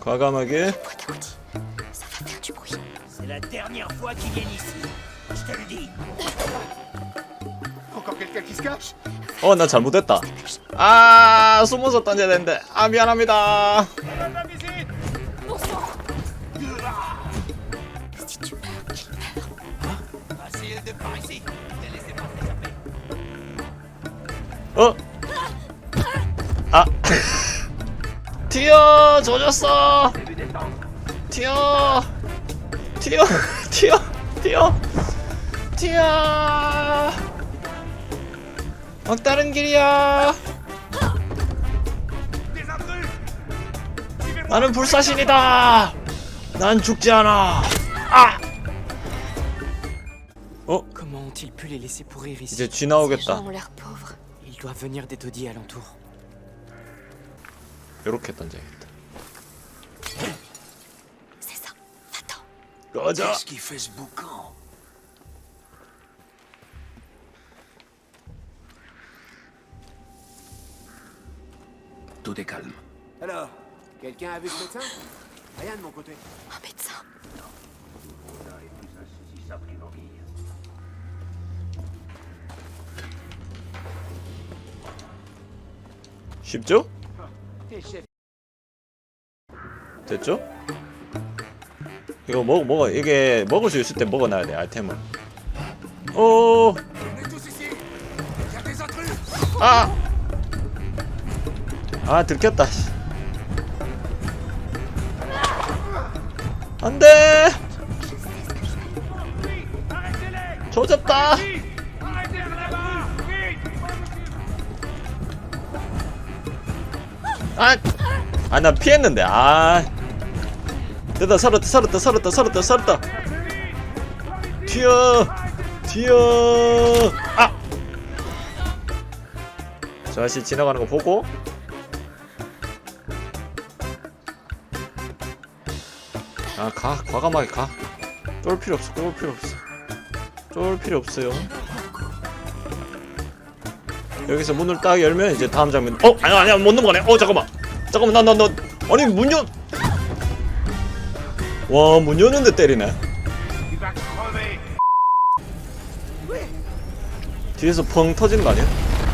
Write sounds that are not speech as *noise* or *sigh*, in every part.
과감하게 Ça va faire du bruit. C'est la dernière fois qu'ils viennent ici. Je te le dis. Encore quelqu'un qui se cache 어 나 잘못했다 아 숨어서 던져야 되는데 아 미안합니다. 어? 아 튀어 조졌어. 튀어. 튀어. 튀어. 튀어. 튀어. 막다른 길이야. 나는 불사신이다. 난 죽지 않아. 아! 어? 이제 쥐 나오겠다 요렇게 던져야겠다 C'est ça. Va-t'en. 꺼져 Qu'est-ce qui fait ce boucan Tout est calme. Alors, quelqu'un a vu ce médecin Rien de mon côté. Un médecin. 쉽죠? 됐죠? 이거 먹 먹어 이게 먹을 수 있을 때 먹어놔야 돼 아이템을. 오. 아. 아 들켰다. 씨. 안돼. 조졌다. 아. 아 나 피했는데. 아. 됐다 살았다 살았다 살았다 살았다 살았다. 튀어 튀어. 아 저 아저씨 지나가는 거 보고. 아 가 과감하게 가 쫄 필요 없어 쫄 필요 없어. 쫄 필요 없어요 여기서 문을 딱 열면 이제 다음 장면 어 아니야 아니야 못 넘어가네 어 잠깐만 잠깐만 나 나나 아니 문 연. 와 문 여는데 때리네. 뒤에서 펑 터지는 거 아니야?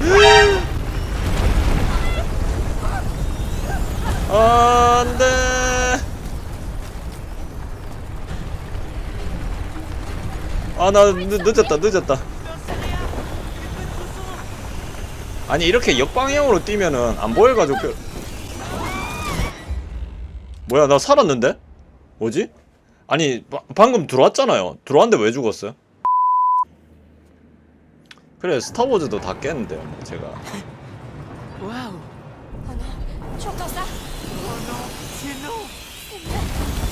*gasps* 아, 안 돼. 아 나 늦었다 늦었다. 아니 이렇게 역방향으로 뛰면은 안 보여가지고 그- 뭐야 나 살았는데? 뭐지? 아니 바- 방금 들어왔잖아요 들어왔는데 왜 죽었어요? 그래 스타워즈도 다 제가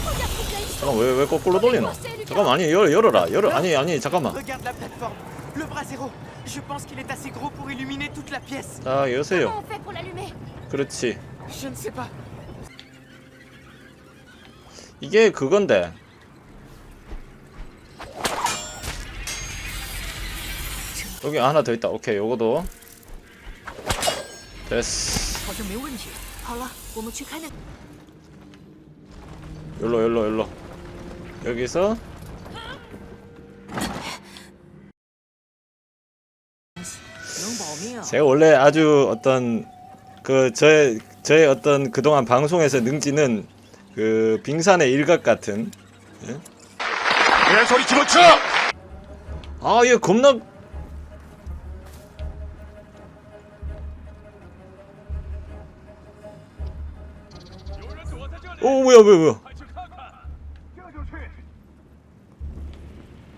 Regarde combien ils sont. 잠깐 왜, 왜 거꾸로 돌리노? 잠깐만 아니 열, 열어라 열어 아니 아니 잠깐만 Le bras zéro Je pense qu'il est assez gros pour illuminer toute la pièce 자 Comment 여세요 on fait pour l'allumer 그렇지 Je ne sais pas. 이게 그건데 여기 하나 더 있다 오케이 요거도 됐어 好像没问题。好了，我们去开那。 열로 열로 열로 여기서 제가 원래 아주 어떤 그 저의 저의 어떤 그동안 방송에서 능지는 그 빙산의 일각 같은 그냥 소리 집어쳐! 아얘 겁나 오 뭐야 뭐야 뭐야.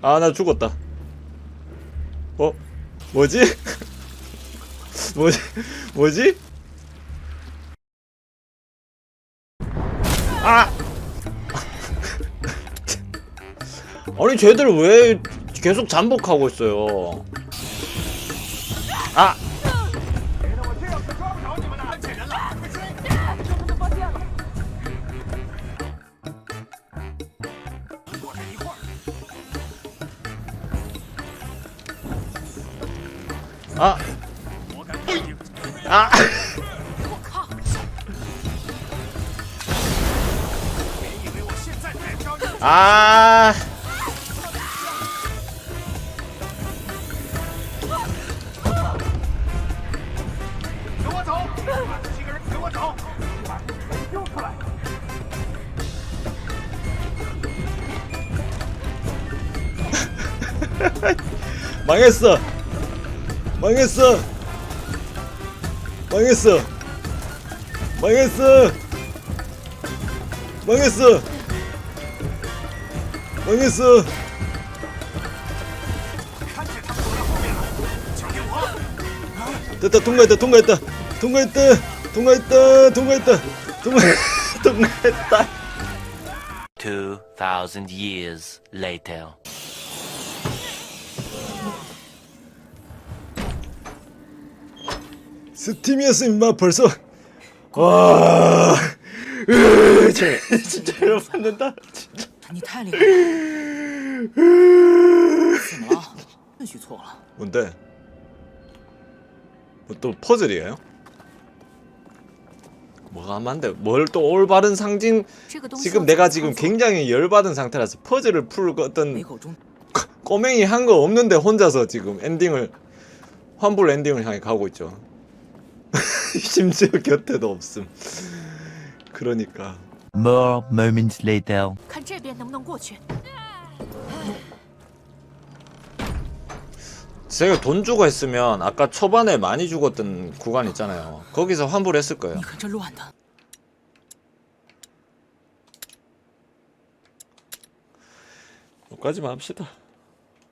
아 나 죽었다. 어? 뭐지 *laughs* 뭐지? 뭐지? 아! *laughs* 아니 쟤들 왜 계속 잠복하고 있어요? 아! 아. 아! 아! 망했어! 망했어! 망했어. 망했어. 망했어. 망했어. 됐다 통과했다 통과했다. 통과했다 통과했다 통과했다. 통과 *laughs* 통과했다. 2000 years later. 스팀이었으면 임마 벌써 와 으, 진- 진짜 열받는다 진짜 你太厉害了！怎么了？顺序错了。 뭔데 뭐 또 퍼즐이에요? 뭐가 만데 뭘 또 올바른 상징 这个东西 지금 要 내가 怎 지금 么操作 굉장히 열받은 상태라서 퍼즐을 풀고 没 어떤 口中 꼬맹이 한 거 없는데 혼자서 지금 엔딩을 환불 엔딩을 향해 가고 있죠. *laughs* 심지어 곁에도 없음. 그러니까 More moments later. 看这边能不能过去。 제가 돈 주고 했으면 아까 초반에 많이 죽었던 구간 있잖아요. 거기서 환불했을 거예요. 你看这乱的， 여기까지만 합시다.